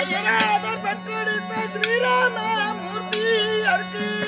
தசரதர் பெற்றெடுத்த ஸ்ரீராமமூர்த்தி அருக்கு நன்னாயடி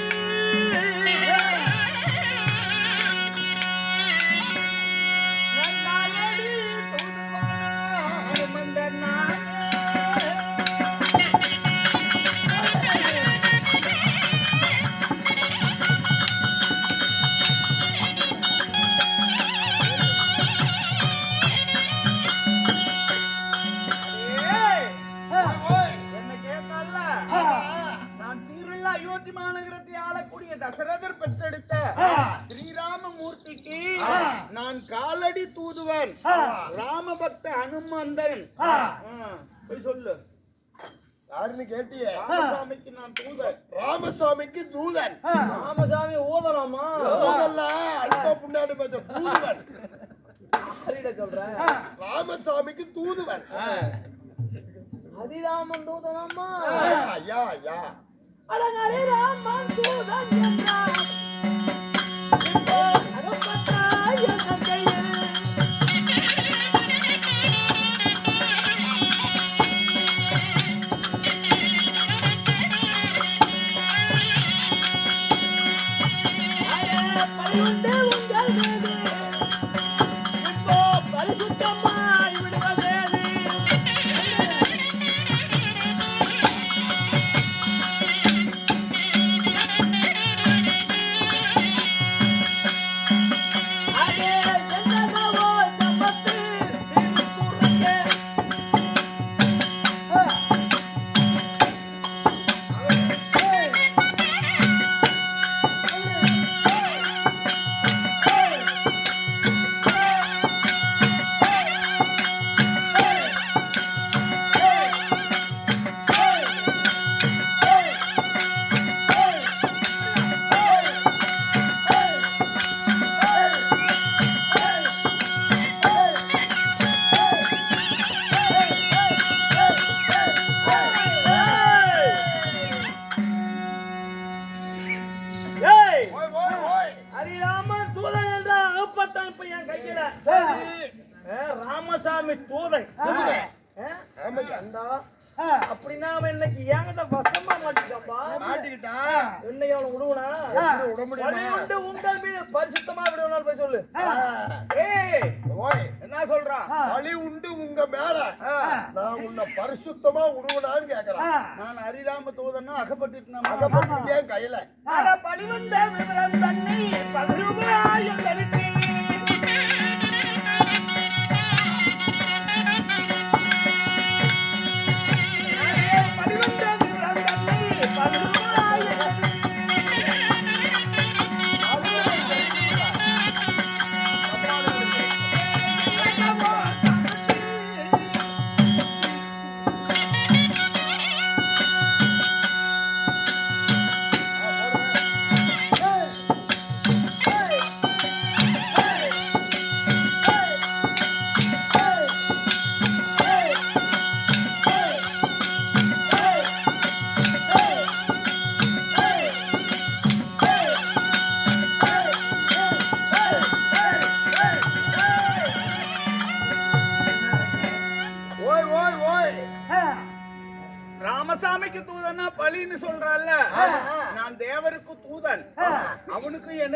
நான் காலடி தூதுவன். ராமபக்த ஹனுமந்தன் ஆ, போய் சொல்லு. யாருன்னு கேட்டியே? ராமசாமிக்கு நான் தூதன். ராமசாமிக்கு தூதன். ராமசாமி ஓதலாமா? தூதன்லாம் அல்ப புண்ணாடி பேச தூதுவன். யாரிட சொல்ற? ராமசாமிக்கு தூதுவன். ஹரிராமன் தூதனாமா ஐயா ஐயா அடங்கரி ராமன் தூதன் என்றார். இப்போ அகப்பட்டாய் மாட்டிக்கிட்டா என்னைய அவனை விடுவனா எப்படி விட முடியுமா? வழி உண்டு உங்கள் மீது பரிசுத்தமா விடுவனால் போய் சொல்லு ஏய் ஓய் என்ன சொல்றான் வழி உண்டு உங்க மேல நான் உன்னை பரிசுத்தமா உடுவனான்னு கேக்குறேன் நான் ஹரிராம தூதன்னா அகப்பட்டு அகப்பட்டு கையில அட பழிவந்த விவரம் தன்னை பகிர்வாய்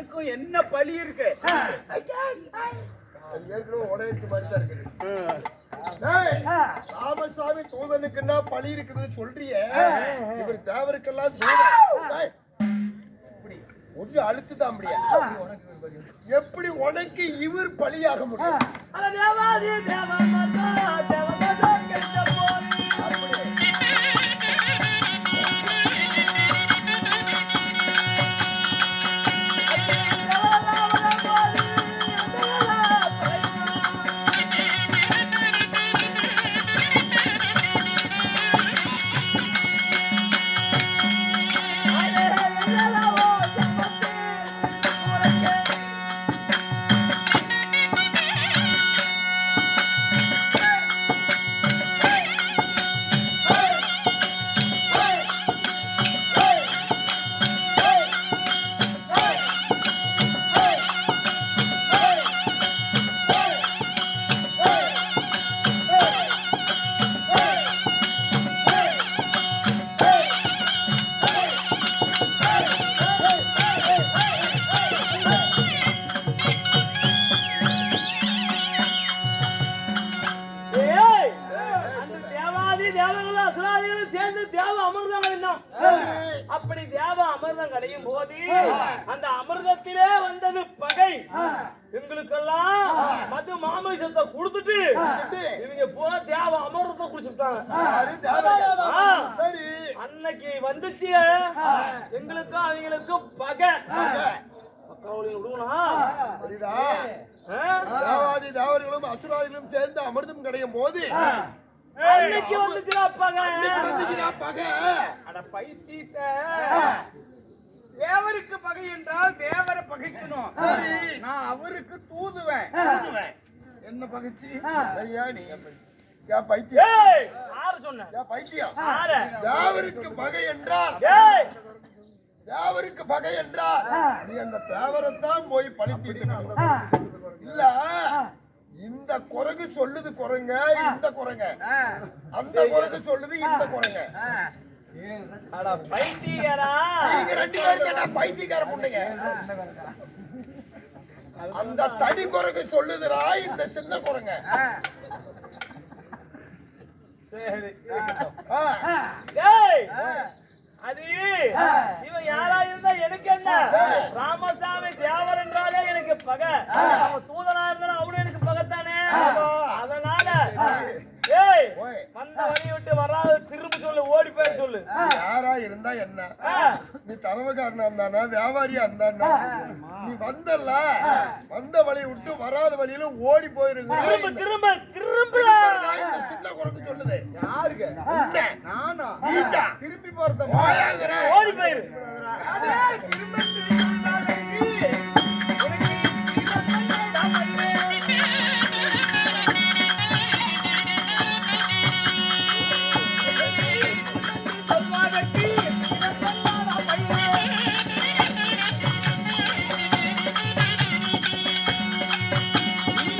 எனக்கும் என்ன பலி இருக்கு? ராமசாமி தூதனுக்குன்னா பழி இருக்குதுன்னு சொல்றியே. இவர் தேவருக்கெல்லாம் ஒன்று அழுத்துதான் அப்படியா. எப்படி உனக்கு இவர் பலியாக முடியும்? கடையும் போது அந்த அமிர்தத்திலே வந்தது பகை. எங்களுக்கெல்லாம் மது மாமிசத்தை கொடுத்துட்டு இவங்க பூரா தேவ அமிர்தத்தை குடிச்சுட்டாங்க. அன்னைக்கு வந்துச்சு. எங்களுக்கும் அவங்களுக்கும் பகை? தேவாதி தேவர்களும் அசுராதிகளும் சேர்ந்து அமிர்தம் கிடையும் போது அன்னைக்கு வந்துச்சுடா பகை. வந்துச்சுடா பகை. அட பைத்தீத்த தேவருக்கு பகை என்றால் தேவரை பகைக்கணும். நான் அவருக்கு தூதுவேன். என்ன பகைச்சி? சரியா நீ தேவருக்கு பகை என்றால் தேவருக்கு பகை என்றால் நீ அந்த தேவரைத்தான் போய் பழித்தீட்டு இல்ல இந்த குரங்கு சொல்லுது குரங்க இந்த குரங்க. அந்த குரங்கு சொல்லுது இந்த குரங்க. அந்த தடி குரங்கு சொல்லுதுடா இந்த சின்ன குரங்க. அது இவன் யாரா இருந்தா எனக்கு என்ன? ராமசாமி தேவர் என்றாலே எனக்கு பகை. அவன் தூதனா இருந்தாலும் அவனும் எனக்கு பகைத்தானே? அதனால ஏய் ஓய். வந்த வழி விட்டு வராது. திரும்ப சொல்லு ஓடி போய் சொல்லு. யாரா இருந்தா என்ன. நீ தரவுக்காரனா இருந்தானா? வியாபாரியா இருந்தானா நீ வந்தல்ல. வந்த வழி விட்டு வராத வழியில ஓடி போயிருங்க. திரும்ப திரும்ப திரும்ப. சின்ன குரங்கு சொல்லுது. யாருங்க உன்னை. நானா. திருப்பி போறத. ஓடி போயிரு.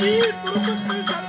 Please, please.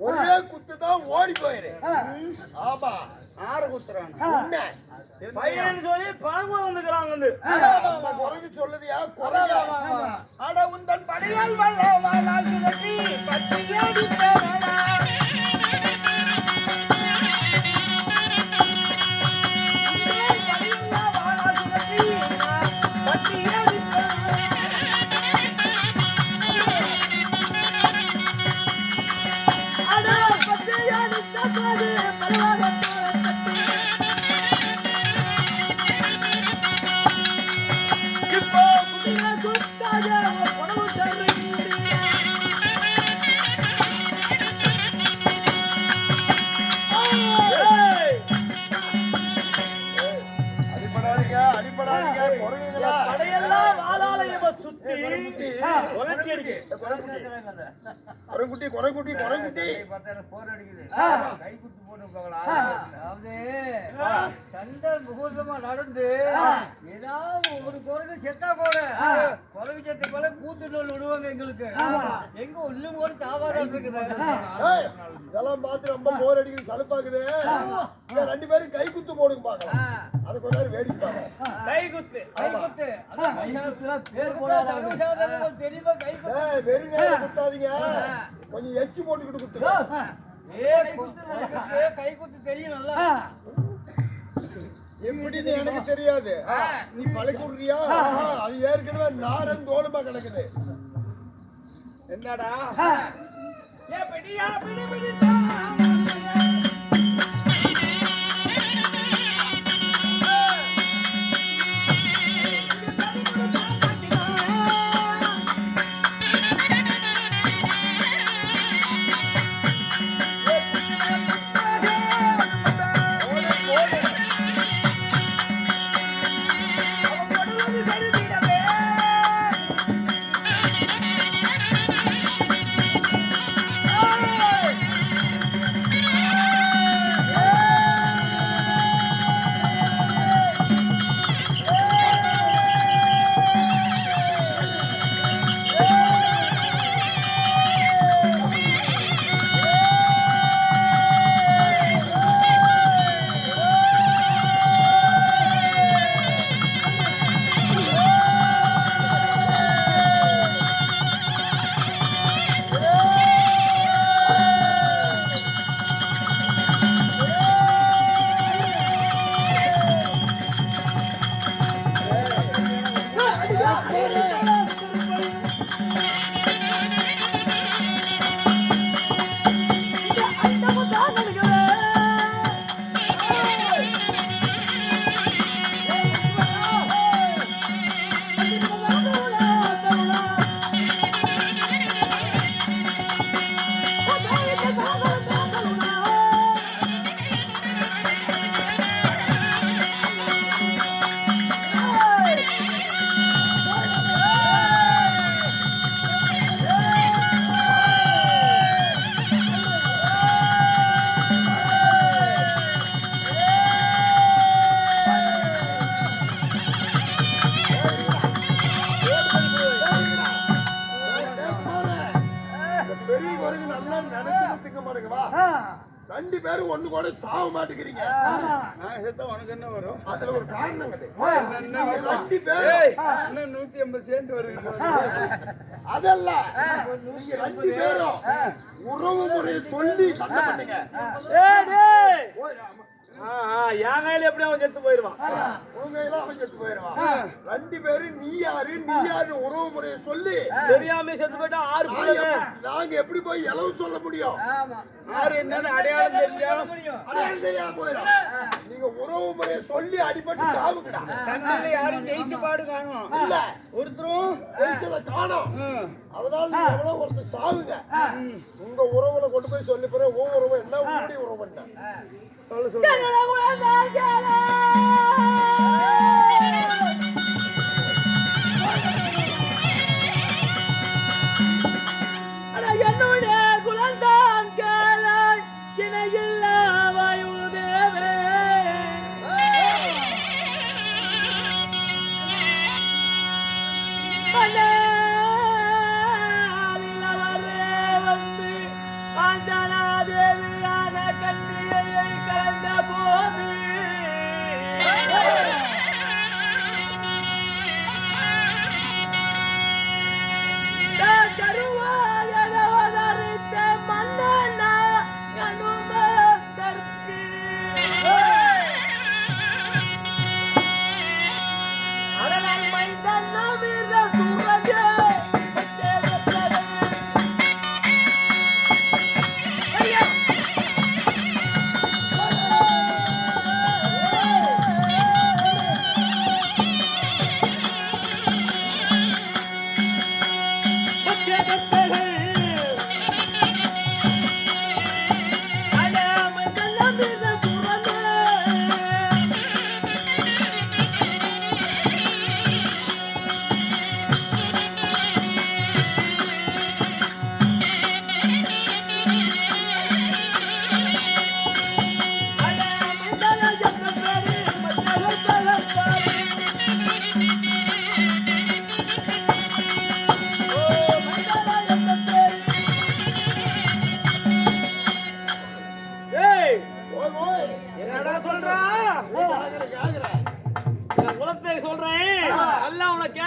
ஒரே குத்து தான் ஓடி போயிரு. ஆமா. ஆறு. பையன் சொல்லி பழங்கூட வந்துக்கிறாங்க வந்து. குரங்கு சொல்லுதியா? குரங்கு? அட உந்தன் படையால் வல்ல வாழால் அதாவது சண்டை முகூர்த்தமா நடந்து ஏதாவது ஒரு குரங்கு செத்தா கூட குரங்கு செத்த போல கூத்து நூல் விடுவாங்க எங்களுக்கு. எங்க ஒண்ணும் ஒரு தாவாரம் இருக்குது. இதெல்லாம் பார்த்து ரொம்ப போர் அடிக்குது சலுப்பாக்குது இங்க ரெண்டு பேரும் கை குத்து போடுங்க பாக்கலாம் அது கொஞ்ச நேரம் வேடிக்கை பாக்கலாம் கை குத்து கை குத்து அதான் பேர் போடாத தெரியுமா? கை குத்து ஏய் வெறும் குத்தாதீங்க கொஞ்சம் எச்சி போட்டுக்கிட்டு குத்து கை குத்து தெரியும் நல்லா எப்படின்னு எனக்கு தெரியாது. நீ பழக்கி விடுறியா அது ஏற்கனவே நாரம் தோலுமா கிடக்குது. என்னடா? இந்த ரெண்டு பேரும் ஒண்ணு கூட சாக மாட்டேங்கிறீங்க. நான் செத்தா உனக்கு என்ன வரும்? அதுல ஒரு காரணம்? ரெண்டு பேரும். இன்னும் நூத்தி ஐம்பது சேர்ந்து நீங்க ரெண்டு பேரும் உறவு முறையை சொல்லி சண்டை பண்ணீங்க என் கையில எப்படி அவன் செத்து போயிருவான் எல்லாம் அவன் செத்து போயிடுவான். ரெண்டு பேரும் நீ யாரு நீ யாரு உறவு முறையை சொல்லி தெரியாம செத்து போயிட்டா ஆறு நாங்க எப்படி போய் இளவு சொல்ல முடியும்? யாரு என்னன்னு அடையாளம் தெரிஞ்சா அடையாளம் தெரியாம போயிடும். நீங்க உறவு முறையை சொல்லி அடிபட்டு சண்டையில யாரும் ஜெயிச்சு பாடு காணும். இல்ல. ஒருத்தரும் காணோம். அதனால எவ்வளவு ஒருத்தர் சாவுங்க? உங்க உறவுல கொண்டு போய் சொல்லி போற உன் உறவு என்ன? உங்களுடைய உறவு என்ன? சொல்லு சொல்லு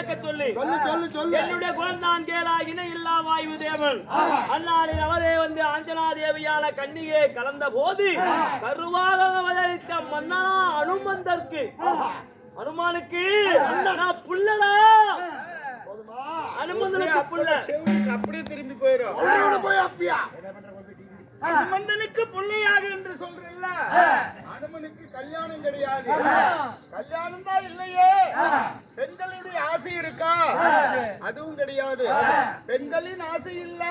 கேட்க சொல்லி. சொல்லு சொல்லு சொல்லு. என்னுடைய குழந்தான் கேளாகின இல்லா வாயு தேவன். அந்நாளில் அவரே வந்து ஆஞ்சனா தேவியால கண்ணிகை கலந்த போது கருவாக அவதரித்த மன்னா அனுமந்தற்கு அனுமானுக்கு நான் புள்ளடா. போதுமா? அனுமந்தனுக்கு புள்ள. அப்படியே திரும்பி போயிடும் போய் அப்பியா அனுமந்தனுக்கு பிள்ளையாக என்று சொல்றேன்ல அனுமனுக்கு கல்யாணம் கிடையாது. கல்யாணம் தான் இல்லையே. பெண்களுடைய ஆசை இருக்கா? அதுவும் கிடையாது. பெண்களின் ஆசை இல்ல.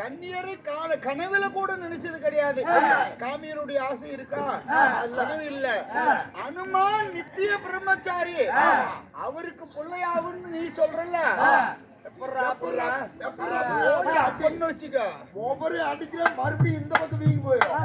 கன்னியரை காண கனவுல கூட நினைச்சது கிடையாது. காமியருடைய ஆசை இருக்கா? அதுவும் இல்ல. அனுமான் நித்திய பிரம்மச்சாரி. அவருக்கு பிள்ளையாகும்னு நீ சொல்றல ஒவ்வொரு அடிக்கிற மறுபடியும் இந்த பக்கம் வீங்கி போயிடும்.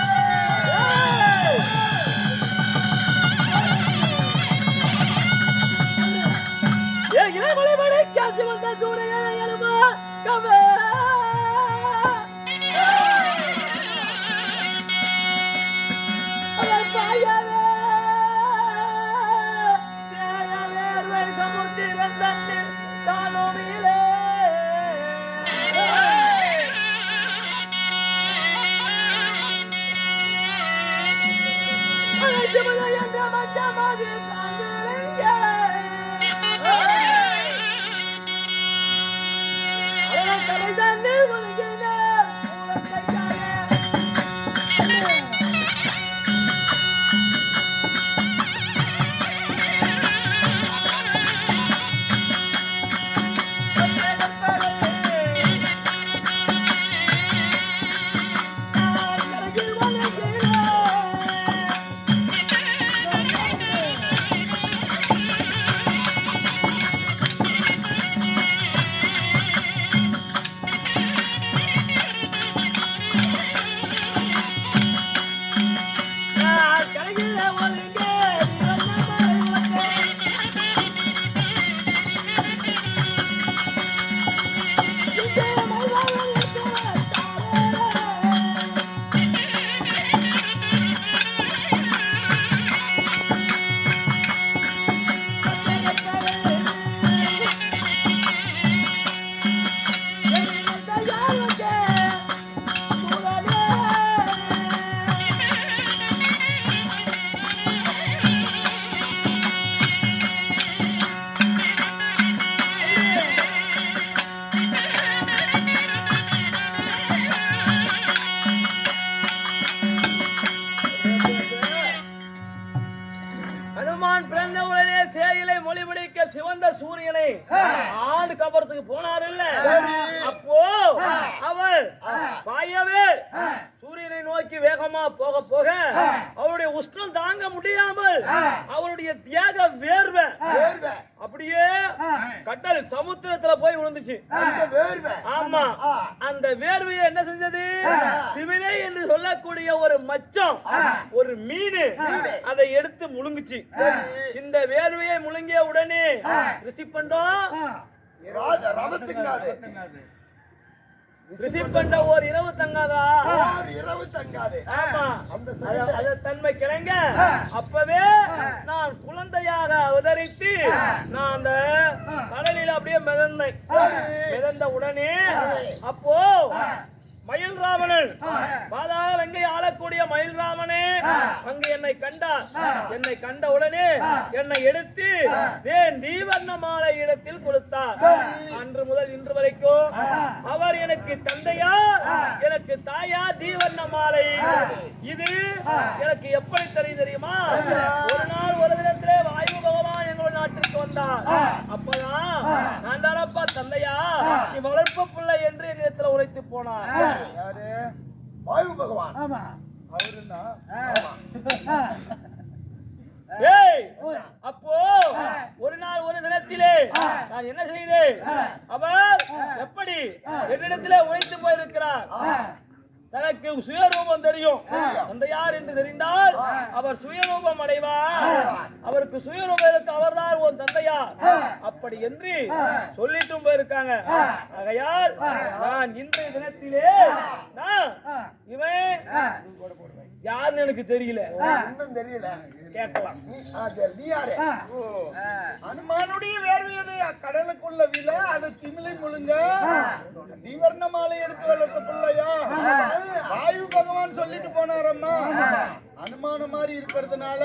Yama Yama Yama நோக்கி வேகமா போக போக அவருடைய உஷ்ணம் தாங்க முடியாமல் அவருடைய தியாக வேர்வை. அப்படியே கடல் சமுத்திரத்துல போய் விழுந்துச்சு. ஆமா. அந்த வேர்வையை என்ன செஞ்சது? திமிலை என்று சொல்லக்கூடிய ஒரு மச்சம் ஒரு மீன் அதை எடுத்து முழுங்குச்சு. இந்த வேர்வையை முழுங்கிய உடனே ரிசி பண்றோம் பண்ற ஒரு இரவு தங்காதா? இரவு தங்காது. ஆமா. அந்த தன்மை கிளங்க அப்பவே நான் குழந்தையாக உதறித்து நான் அந்த கடலில் அப்படியே மிதந்தேன். மிதந்த உடனே அப்போ மயில் ராவணன் பாதாள லங்கை ஆளக்கூடிய மயில் ராமனே அங்கு என்னை கண்டார். என்னை கண்ட உடனே என்னை எடுத்து ஏன் தீவர்ண மாலை இடத்தில் கொடுத்தார். அன்று முதல் இன்று வரைக்கும் அவர் எனக்கு தந்தையா எனக்கு தாயா தீவர்ண மாலை. இது எனக்கு எப்படி தெரியும் தெரியுமா? ஒரு நாள் ஒரு வாயு நாட்டிற்கு வந்தார் அப்பதான் நான் தானப்பா தந்தையா? நீ வளர்ப்பு பிள்ளை என்று என்னிடத்துல உரைத்து போனார் யாரு? வாயு பகவான். அவருன்னா? அப்போ ஒரு நாள் ஒரு தினத்திலே நான் என்ன செய்தேன்? அவர் எப்படி என்னிடத்திலே உழைத்து போயிருக்கிறார்? தனக்கு சுயரூபம் தெரியும். அந்த யார் என்று தெரிந்தால் அவர் சுயரூபம் அடைவார். அவருக்கு சுயரூபம் அவர்தான் உன் தந்தையார். அப்படி என்று சொல்லிட்டும் போயிருக்காங்க. ஆகையால் நான் இன்றைய தினத்திலே நான் இவன் யாருன்னு எனக்கு தெரியல. இன்னும் தெரியல. கேட்கலாம். நீ- ஆ, சரி, நீ யாரு. அனுமானுடைய வேர்வையது கடலுக்குள்ள விழ அது திமிலை முழுங்க. தீவர்ண மாலை எடுத்து வளர்த்த பிள்ளையா? வாயு பகவான் சொல்லிட்டு போனாரம்மா அனுமான மாதிரி இருக்கிறதுனால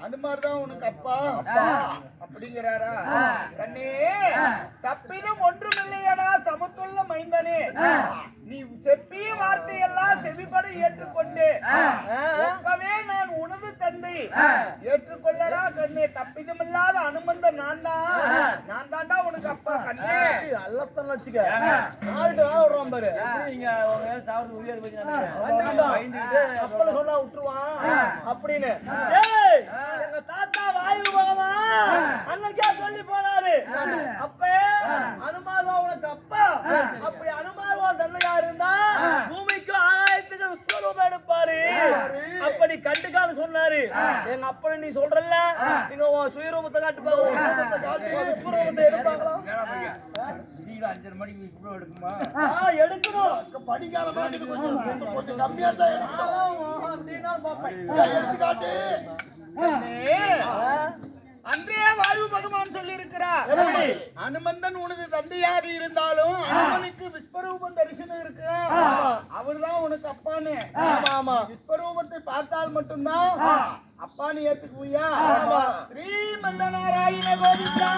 அனுமார் தான் உனக்கு அப்பா. அப்படிங்கிறாரா? கண்ணே தப்பினும் ஒன்றும் இல்லையடா சமத்துள்ள மைந்தனே. நீ செப்பிய வார்த்தையெல்லாம் செவிப்பட ஏற்றுக்கொண்டு. ஒப்பவே நான் உனது தந்தை. ஏற்றுக்கொள்ளடா கண்ணே தப்பிதமில்லாத அனுமந்த நான் தான் நான் தான்டா உனக்கு அப்பா கண்ணே. அல்லத்தான் வச்சுக்க. வேலை விடுறான் பாரு. அப்படி சொன்னா விட்டுருவான். அப்படின்னு. எங்க தாத்தா வாயு பகவான் அன்னைக்கே சொல்லி போனாரு. அப்ப அனுமாதா உனக்கு அப்பா அப்படி அனுமாதா தந்தையா இருந்தா பூமிக்கு ஆகாயத்துக்கு விஸ்வரூபம் எடுப்பாரு அப்படி கண்டுக்கான்னு சொன்னாரு எங்க அப்பனை நீ சொல்றல்ல? நீங்க உன் சுயரூபத்தை காட்டு பாருங்க விஸ்வரூபத்தை எடுப்பாங்களா? எடுக்கணும். கொஞ்சம் கொஞ்சம் கம்மியா தான் எடுக்கணும். அப்படின்னா. எடுத்துக்காட்டு. அன்றே வாயு பகவான் சொல்லி இருக்கிறார் எப்படி? அனுமந்தன் உனது தந்தையாக இருந்தாலும் அனுமனுக்கு விஸ்வரூபம் தரிசனம் இருக்கு அவர்தான் உனக்கு அப்பான்னு. விஸ்வரூபத்தை பார்த்தால் மட்டும்தான் அப்பான்னு ஏத்துக்குவியா. ஸ்ரீமந்த நாராயண கோவிந்தா.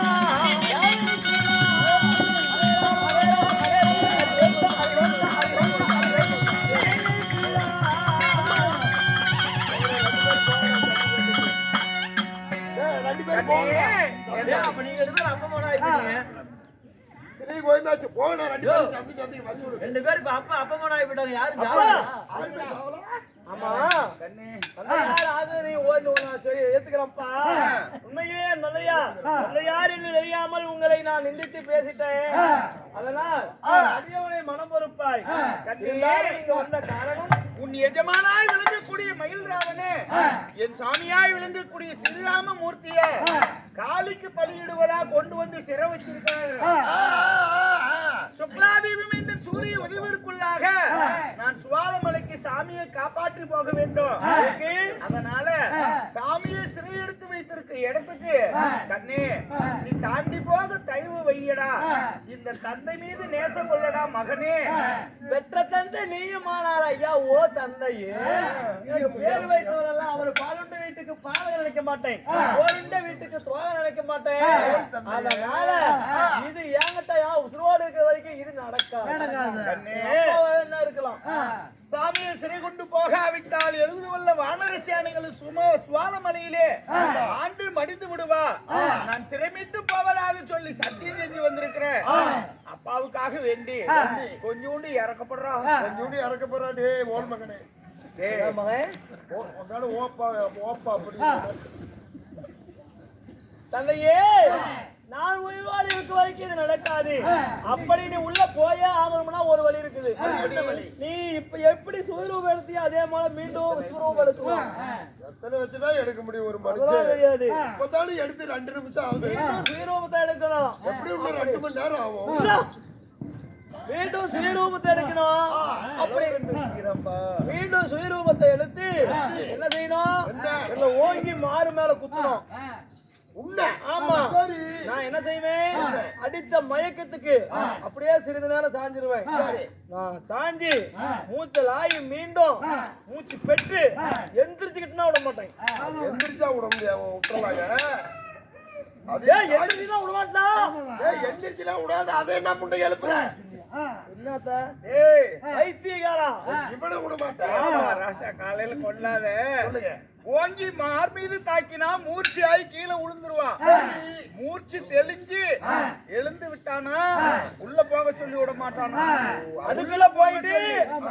கோயந்தாச்சு போகணும் ரெண்டு பேரும் தம்பி தம்பி வந்து. ரெண்டு பேரும் இப்ப அப்பா அப்பா ஆகிவிட்டாங்க யாரும். ஆமா. நீ ஓடி நான் சரி ஏத்துக்கிறேன்ப்பா உண்மையே நல்லையா நல்லையார் என்று தெரியாமல் உங்களை நான் நிந்தித்து பேசிட்டேன். அதனால் அடியவனை மனம் பொறுப்பாய். இருந்தாலும் நீங்க வந்த காரணம் உன் எஜமானாய் விளங்கக்கூடிய மயில் ராவனே என் சாமியாய் விளங்கக்கூடிய ஸ்ரீராம மூர்த்திய காளிக்கு பலியிடுவதா கொண்டு வந்து சிறை வச்சிருக்காங்க சுக்லாதீபம் இந்த சூரிய உதவிற்குள்ளாக நான் சுவாலமலைக்கு சாமியை காப்பாற்றி போக வேண்டும். அதனால சாமியை சிறை எடுத்து வைத்திருக்க இடத்துக்கு கண்ணே நீ தாண்டி போக தயவு வையடா இந்த தந்தை மீது நேசம் கொள்ளடா மகனே. பெற்ற தந்தை நீயும் ஆனார் ஐயா ஓ தந்தையே. பேர் வைத்தவரெல்லாம் அவர் பாலுண்ட வீட்டுக்கு பாலை நினைக்க மாட்டேன். ஓருண்ட வீட்டுக்கு தோலை நினைக்க மாட்டேன். அதனால இது என் உசுரோடு இருக்கிற வரைக்கும் இது நடக்காது. என்ன இருக்கலாம்? சாமியை சிறை கொண்டு போகாவிட்டால் எழுது வல்ல வானரச்சானைகள் சும சுவாலமலையிலே ஆண்டு மடிந்து விடுவா. நான் சிறைமிட்டு போவதாக சொல்லி சத்தியம் செஞ்சு வந்திருக்கிறேன் அப்பாவுக்காக வேண்டி. கொஞ்சோண்டு இறக்கப்படுறா. கொஞ்சோண்டு இறக்க போறா டேய் ஓன் மகனே. டேய், மகன்? ஓப்பா ஓப்பா அப்படி. தந்தையே நான் உயிரோடு இருக்க வரைக்கும் இது நடக்காது. அப்படி நீ உள்ள போயே ஆகணும்னா ஒரு வழி இருக்குது. நீ இப்ப எப்படி சுயரூபம் எடுத்தியோ அதே மாதிரி மீண்டும் விஸ்வரூபம் எடுக்கலாம். எத்தனை வச்சுதான் எடுக்க முடியும் ஒரு மனுஷன்? தெரியாது. இப்பதானே எடுத்து ரெண்டு நிமிஷம் ஆகுது. மீண்டும் சுயரூபத்தை எடுக்கணும் எப்படி இன்னும் ரெண்டு மணி நேரம் ஆகும். மீண்டும் சுயரூபத்தை எடுக்கணும் அப்படி. மீண்டும் சுயரூபத்தை எடுத்து என்ன செய்யணும்? ஓங்கி மாறு மேல குத்தணும். உண்மை. ஆமா. சரி. நான் என்ன செய்வேன்? அடித்த மயக்கத்துக்கு அப்படியே சிறிது நேரம் சாஞ்சிருவேன். நான் சாஞ்சி மூச்சல் ஆகி மீண்டும் மூச்சு பெற்று எந்திரிச்சுக்கிட்டுனா விட மாட்டேன். எந்திரிச்சா விட முடியாது விட்டுறலாங்க. அதே ஏன் எந்திரிச்சுனா விட மாட்டான் ஏய் எந்திரிச்சுலாம் விடாது அதை என்ன முண்டை எழுப்புறேன் என்னத்த? ஏய், பைத்தியக்காரா? இவனை விட மாட்டேன் ராசா காலையில கொள்ளாத ஓங்கி மார் மீது தாக்கினா மூர்ச்சியாய் கீழே விழுந்துருவான் மூர்ச்சி மூச்சு தெளிஞ்சு எழுந்து விட்டானா உள்ள போக சொல்லி விட மாட்டானா அதுக்குள்ள போயிட்டு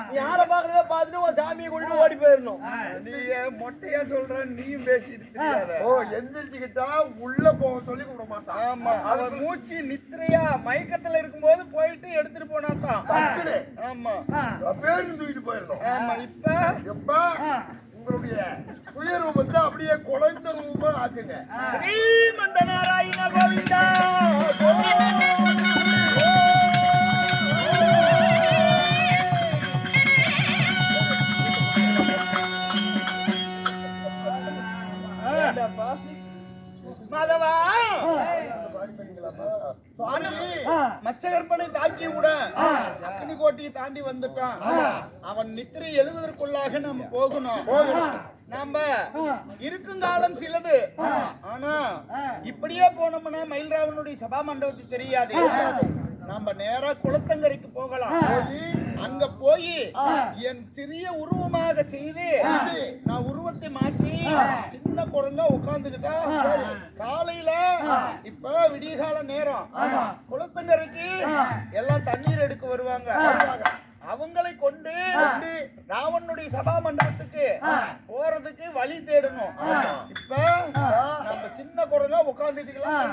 நீ யார பாக்குறத பார்த்துட்டு உன் சாமியை கொண்டு ஓடி போயிடணும். நீ ஏன் மொட்டையா சொல்ற? நீயும் பேசிட்டு ஓ எந்திரிச்சுக்கிட்டா உள்ள போக சொல்லி விட மாட்டான் ஆமா அவன் மூச்சு நித்திரையா மயக்கத்துல இருக்கும்போது போயிட்டு எடுத்துட்டு போனாதான் டக்குனு. ஆமா. பேருந்து தூக்கிட்டு போயிடணும். ஆமா இப்ப? எப்ப? உங்களுடைய துயரம் வந்து அப்படியே ரூபா ஆக்குங்க. ஸ்ரீமந்த நாராயண கோவிந்தா! மாதவா மச்சகற்பனை தாக்கி விட அக்னி கோட்டையை தாண்டி வந்துட்டான். அவன் நித்திரை எழுவதற்குள்ளாக நம்ம போகணும். நாம இருக்கும் காலம் சிலது. ஆனா இப்படியே போனோம்னா மயில்ராவனுடைய சபா மண்டபத்துக்கு தெரியாது. நாம நேரா குளத்தங்கரைக்கு போகலாம். அங்க போய் என் சிறிய உருவமாக செய்து நான் உருவத்தை மாற்றி சின்ன குரங்கா உட்கார்ந்துகிட்டா காலையில இப்ப விடியகால நேரம். குளத்தங்கரைக்கு எல்லாம் தண்ணீர் எடுக்க வருவாங்க. அவங்களை கொண்டு ராவனுடைய சபா மண்டபத்துக்கு போறதுக்கு வழி தேடணும். இப்ப நம்ம சின்ன குரங்கா உட்கார்ந்துக்கலாம்